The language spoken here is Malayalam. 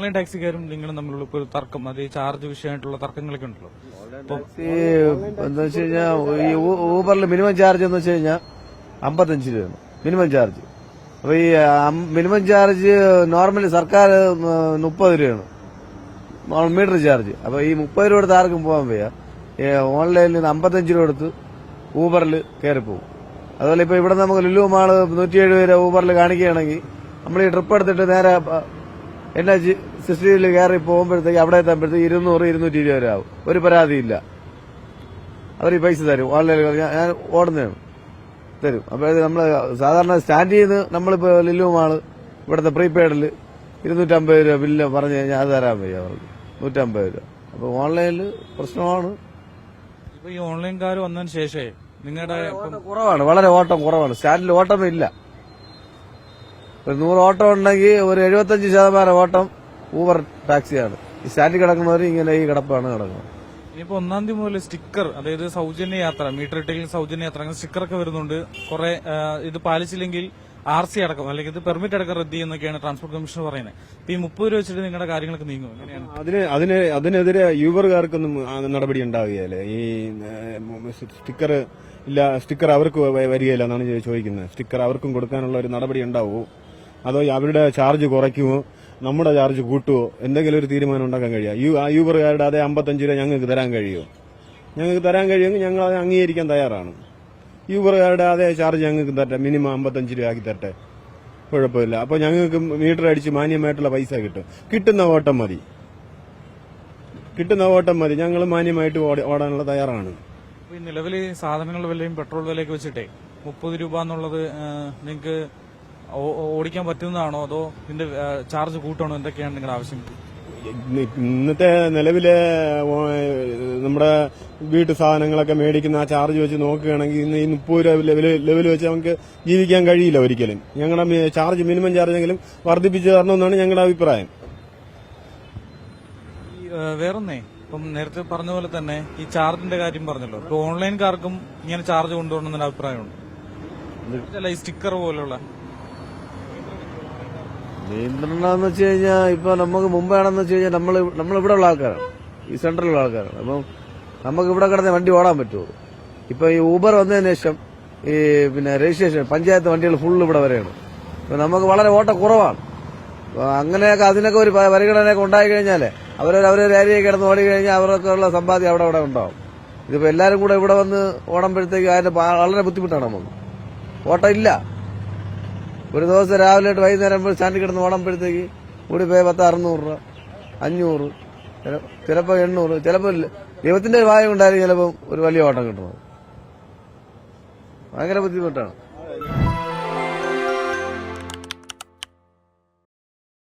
ഓൺലൈൻ ടാക്സിക്കാരും നിങ്ങളും തമ്മിലുള്ള ഇപ്പോൾ ഒരു തർക്കം അത് ഈ ചാർജ് വിഷയമായിട്ടുള്ള തർക്കങ്ങളൊക്കെ ഉണ്ടല്ലോ. ഈ എന്താ വെച്ച് കഴിഞ്ഞാൽ ഈ ഊബറിൽ മിനിമം ചാർജ് എന്ന് വെച്ച് കഴിഞ്ഞാൽ അമ്പത്തഞ്ച് രൂപയാണ്. Minimum charge. അപ്പൊ ഈ മിനിമം ചാർജ് നോർമലി സർക്കാർ മുപ്പത് രൂപയാണ്. Meter charge. അപ്പൊ ഈ മുപ്പത് രൂപ എടുത്ത് ആർക്കും പോകാൻ വയ്യ. ഓൺലൈനിൽ നിന്ന് അമ്പത്തഞ്ച് രൂപ എടുത്ത് ഊബറിൽ കയറി പോകും. അതുപോലെ ഇപ്പൊ ഇവിടെ നമുക്ക് ലുലു മാൾ നൂറ്റിയേഴ് പേര് ഊബറിൽ കാണിക്കുകയാണെങ്കിൽ നമ്മൾ ഈ ട്രിപ്പ് എടുത്തിട്ട് നേരെ എൻ എച്ച് കയറി പോകുമ്പോഴത്തേക്ക് അവിടെ എത്തുമ്പോഴത്തേക്ക് ഇരുന്നൂറ് ഇരുന്നൂറ്റി ഇരുപത് രൂപ ആവും ഒരു പരാതിയില്ല. അവർ ഈ പൈസ തരും. ഓൺലൈനിൽ ഞാൻ ഓടുന്നതാണ് തരും. അപ്പോൾ നമ്മൾ സാധാരണ സ്റ്റാൻഡ് ചെയ്ത് നമ്മളിപ്പോൾ ലില്ലുമാണ് ഇവിടുത്തെ പ്രീപെയ്ഡിൽ ഇരുന്നൂറ്റമ്പത് രൂപ ബില്ല് പറഞ്ഞു കഴിഞ്ഞാൽ അത് തരാൻ വയ്യ അവർക്ക്. നൂറ്റമ്പത് രൂപ. അപ്പോൾ ഓൺലൈനിൽ പ്രശ്നമാണ്. ഇപ്പൊ ഈ ഓൺലൈൻകാർ വന്നതിന് ശേഷമേ നിങ്ങളുടെ കുറവാണ്. വളരെ ഓട്ടം കുറവാണ്. സ്റ്റാൻഡിൽ ഓട്ടം ഇല്ല ഒരു നൂറ് ഓട്ടം ഉണ്ടെങ്കിൽ ഒരു എഴുപത്തഞ്ച് ശതമാനം ഓട്ടം ഊബർ ടാക്സിയാണ് ഈ സ്റ്റാൻഡിൽ കിടക്കുന്നവർ ഇങ്ങനെ ഈ കിടപ്പാണ് കിടക്കുന്നത് ഇനിയിപ്പോ ഒന്നാം തീയതി മുതൽ സ്റ്റിക്കർ അതായത് സൗജന്യ യാത്ര മീറ്റർ ഇട്ടെങ്കിൽ സൗജന്യ യാത്ര അങ്ങനെ സ്റ്റിക്കർ ഒക്കെ വരുന്നുണ്ട്. കുറെ ഇത് പാലിച്ചില്ലെങ്കിൽ ആർ സി അടക്കം അല്ലെങ്കിൽ ഇത് പെർമിറ്റ് അടക്കം റദ്ദ് ചെയ്യുന്നൊക്കെയാണ് ട്രാൻസ്പോർട്ട് കമ്മീഷൻ പറയുന്നത്. ഇപ്പൊ ഈ മുപ്പത് രൂപ വെച്ചിട്ട് നിങ്ങളുടെ കാര്യങ്ങളൊക്കെ നീങ്ങും? എങ്ങനെയാണ്? അതിന് അതിന് അതിനെതിരെ യൂബർകാർക്കൊന്നും നടപടി ഉണ്ടാവുകയല്ലേ. ഈ സ്റ്റിക്കർ ഇല്ല സ്റ്റിക്കർ അവർക്ക് വരികയില്ല എന്നാണ് ചോദിക്കുന്നത്. സ്റ്റിക്കർ അവർക്കും കൊടുക്കാനുള്ള ഒരു നടപടി ഉണ്ടാവുമോ അതോ അവരുടെ ചാർജ് കുറയ്ക്കുമോ നമ്മുടെ ചാർജ് കൂട്ടുമോ എന്തെങ്കിലും ഒരു തീരുമാനം ഉണ്ടാക്കാൻ കഴിയുക യു യൂബറുകാരുടെ അതേ അമ്പത്തഞ്ച് രൂപ ഞങ്ങൾക്ക് തരാൻ കഴിയുമോ? ഞങ്ങൾക്ക് തരാൻ കഴിയുമെങ്കിൽ ഞങ്ങൾ അത് അംഗീകരിക്കാൻ തയ്യാറാണ്. യൂബറുകാരുടെ അതേ ചാർജ് ഞങ്ങൾക്ക് തരട്ടെ. മിനിമം അമ്പത്തഞ്ച് രൂപ ആക്കി തരട്ടെ. കുഴപ്പമില്ല. അപ്പോൾ ഞങ്ങൾക്ക് മീറ്റർ അടിച്ച് മാന്യമായിട്ടുള്ള പൈസ കിട്ടും. കിട്ടുന്ന ഓട്ടം മതി. കിട്ടുന്ന ഓട്ടം മതി. ഞങ്ങൾ മാന്യമായിട്ട് ഓടി- ഓടാനുള്ള തയ്യാറാണ്. നിലവിൽ സാധനങ്ങളുടെ വിലയും പെട്രോൾ വിലയൊക്കെ വെച്ചിട്ടേ മുപ്പത് രൂപ എന്നുള്ളത് നിങ്ങൾക്ക് ഓടിക്കാൻ പറ്റുന്നതാണോ? അതോ ഇതിന്റെ ചാർജ് കൂട്ടണോ? എന്തൊക്കെയാണ് നിങ്ങളുടെ ആവശ്യം? ഇന്നത്തെ നിലവിലെ നമ്മുടെ വീട്ടു സാധനങ്ങളൊക്കെ മേടിക്കുന്ന ആ ചാർജ് വെച്ച് നോക്കുകയാണെങ്കിൽ ഇന്ന് ഈ മുപ്പത് രൂപ ലെവൽ ലെവൽ വെച്ച് നമുക്ക് ജീവിക്കാൻ കഴിയില്ല ഒരിക്കലും. ഞങ്ങളുടെ ചാർജ് മിനിമം ചാർജ് എങ്കിലും വർദ്ധിപ്പിച്ചു തരണമെന്നാണ് ഞങ്ങളുടെ അഭിപ്രായം. ഈ, വേറൊന്നേ ഇപ്പം നേരത്തെ പറഞ്ഞ പോലെ തന്നെ ഈ ചാർജിന്റെ കാര്യം പറഞ്ഞല്ലോ. ഇപ്പൊ ഓൺലൈൻകാർക്കും ഇങ്ങനെ ചാർജ് കൊണ്ടുപോകണമെന്നൊരു എന്നൊരു അഭിപ്രായമുണ്ട്. ഈ സ്റ്റിക്കർ പോലുള്ള നിയന്ത്രണം എന്ന് വെച്ച് കഴിഞ്ഞാൽ ഇപ്പൊ നമുക്ക് മുമ്പാണെന്ന് വെച്ച് കഴിഞ്ഞാൽ നമ്മൾ നമ്മളിവിടെ ഉള്ള ആൾക്കാരാണ്. ഈ സെൻട്രലുള്ള ആൾക്കാരാണ്. അപ്പം നമുക്ക് ഇവിടെ കിടന്ന് വണ്ടി ഓടാൻ പറ്റുമോ ഇപ്പൊ ഈ ഊബർ വന്നതിന് ശേഷം ഈ പിന്നെ രജിസ്ട്രേഷൻ പഞ്ചായത്ത് വണ്ടികൾ ഫുൾ ഇവിടെ വരെയാണ്. അപ്പൊ നമുക്ക് വളരെ ഓട്ട കുറവാണ്. അങ്ങനെയൊക്കെ അതിനൊക്കെ ഒരു പരിഗണനയൊക്കെ ഉണ്ടായി കഴിഞ്ഞാലേ അവരൊരു അവരൊരു ഏരിയ കിടന്ന് ഓടി കഴിഞ്ഞാൽ അവർക്ക് ഉള്ള സമ്പാദ്യം അവിടെ അവിടെ ഉണ്ടാവും. ഇതിപ്പോ എല്ലാരും കൂടെ ഇവിടെ വന്ന് ഓടുമ്പോഴത്തേക്ക് അതിന്റെ വളരെ ബുദ്ധിമുട്ടാണ് നമുക്ക്. ഓട്ടം ഇല്ല. ഒരു ദിവസം രാവിലെ വൈകുന്നേരം സ്റ്റാൻഡിൽ കിടന്ന് ഓടുമ്പോഴത്തേക്ക് കൂടി പോയ പത്ത് അറുന്നൂറ് രൂപ അഞ്ഞൂറ് ചില- ചിലപ്പോൾ എണ്ണൂറ് ചിലപ്പോൾ ദൈവത്തിന്റെ ഭാഗ്യം ഉണ്ടായിരിക്കും ചിലപ്പോൾ ഒരു വലിയ ഓട്ടം കിട്ടുന്നത്. ഭയങ്കര ബുദ്ധിമുട്ടാണ്.